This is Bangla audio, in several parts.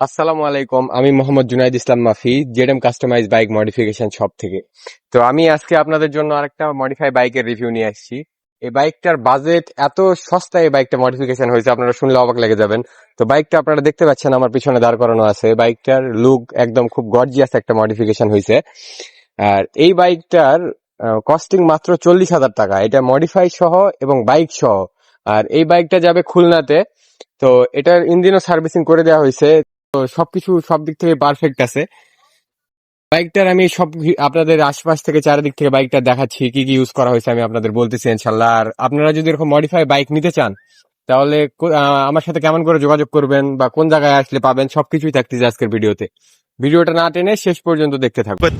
আসসালামু আলাইকুম, আমি Mohammad Junaid Islam Mafi, ZM customise bike modification shop থেকে। তো আমি আজকে আপনাদের জন্য আরেকটা মডিফাই বাইকের রিভিউ নিয়ে আসছি। এই বাইকটার বাজেট এত সস্তায় এই বাইকটা মডিফিকেশন হয়েছে, আপনারা শুনলে অবাক লেগে যাবেন। তো বাইকটা আপনারা দেখতে পাচ্ছেন, আমার পিছনে দাঁড় করানো আছে। বাইকটার লুক একদম খুব গর্জিয়াস একটা মডিফিকেশন হয়েছে। আর এই বাইকটার কস্টিং মাত্র চল্লিশ হাজার টাকা। এটা মডিফাই সহ এবং বাইক সহ। আর এই বাইকটা যাবে খুলনাতে। তো এটার ইঞ্জিনও সার্ভিসিং করে দেওয়া হয়েছে। তো সবকিছু সব দিক থেকে পারফেক্ট আছে। বাইকটার আমি সব আপনাদের আশপাশ থেকে চারিদিক থেকে বাইকটা দেখাচ্ছি, কি কি ইউজ করা হয়েছে আমি আপনাদের বলতেছি ইনশাল্লাহ আর আপনারা যদি এরকম মডিফাই বাইক নিতে চান, তাহলে আমার সাথে কেমন করে যোগাযোগ করবেন বা কোন জায়গায় আসলে পাবেন, সবকিছুই থাকতেছে আজকের ভিডিওতে। ভিডিওটা না টেনে শেষ পর্যন্ত দেখতে থাকবেন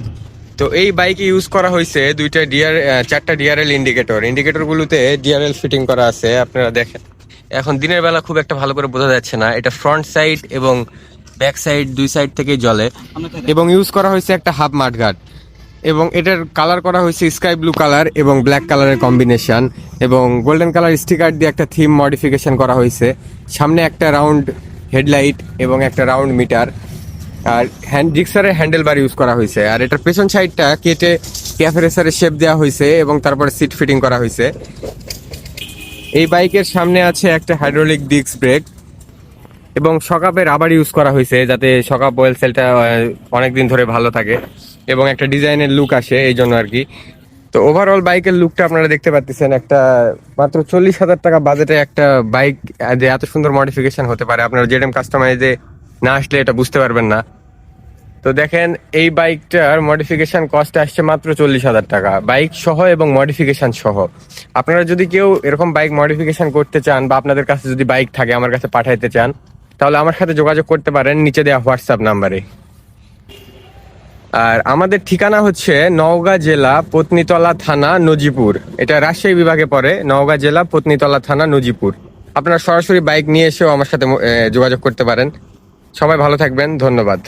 তো এই বাইকে ইউজ করা হয়েছে দুইটা ডিআর চারটা ডিআরএল ইন্ডিকেটর ইন্ডিকেটর গুলোতে ডিআরএল ফিটিং করা আছে, আপনারা দেখেন। এখন দিনের বেলা খুব একটা ভালো করে বোঝা যাচ্ছে না। এটা ফ্রন্ট সাইড এবং ব্যাক সাইড, দুই সাইড থেকেই জ্বলে। এবং ইউজ করা হয়েছে একটা হাফ মাঠঘাট এবং এটার কালার করা হয়েছে স্কাই ব্লু কালার এবং ব্ল্যাক কালারের কম্বিনেশন। এবং গোল্ডেন কালার স্টিকার দিয়ে একটা থিম মডিফিকেশন করা হয়েছে। সামনে একটা রাউন্ড হেডলাইট এবং একটা রাউন্ড মিটার। আর হ্যান্ড জিক্সারের হ্যান্ডেল বার ইউজ করা হয়েছে। আর এটার পেছন সাইডটা কেটে ক্যাফেরেসারের শেপ দেওয়া হয়েছে এবং তারপরে সিট ফিটিং করা হয়েছে। এই বাইকের সামনে আছে একটা হাইড্রোলিক ডিস্ক ব্রেক। এবং সকাপে রাবার ইউজ করা হয়েছে যাতে সকাপ ওয়েল সেলটা অনেকদিন ধরে ভালো থাকে এবং একটা ডিজাইনের লুক আসে এই জন্য আর কি। তো ওভারঅল বাইকের লুকটা আপনারা দেখতে পাচ্ছেন একটা মাত্র চল্লিশ হাজার টাকা বাজেটে একটা বাইক যে এত সুন্দর মডিফিকেশন হতে পারে। আপনারা জেডএম কাস্টমাইজে না আসলে এটা বুঝতে পারবেন না। তো দেখেন, এই বাইকটার মডিফিকেশন কস্ট আসছে মাত্র চল্লিশ হাজার টাকা। বাইক সহ এবং মডিফিকেশন সহ। আপনারা যদি কেউ এরকম বাইক মডিফিকেশন করতে চান বা আপনাদের কাছে যদি বাইক থাকে, আমার কাছে পাঠাইতে চান তাহলে আমার সাথে যোগাযোগ করতে পারেন, নিচে দেওয়া হোয়াটসঅ্যাপ নাম্বারে। আর আমাদের ঠিকানা হচ্ছে নওগাঁ জেলা পত্নীতলা থানা নজিপুর। এটা রাজশাহী বিভাগে পড়ে, নওগাঁ জেলা পত্নীতলা থানা নজিপুর। আপনারা সরাসরি বাইক নিয়ে এসেও আমার সাথে যোগাযোগ করতে পারেন। সবাই ভালো থাকবেন, ধন্যবাদ।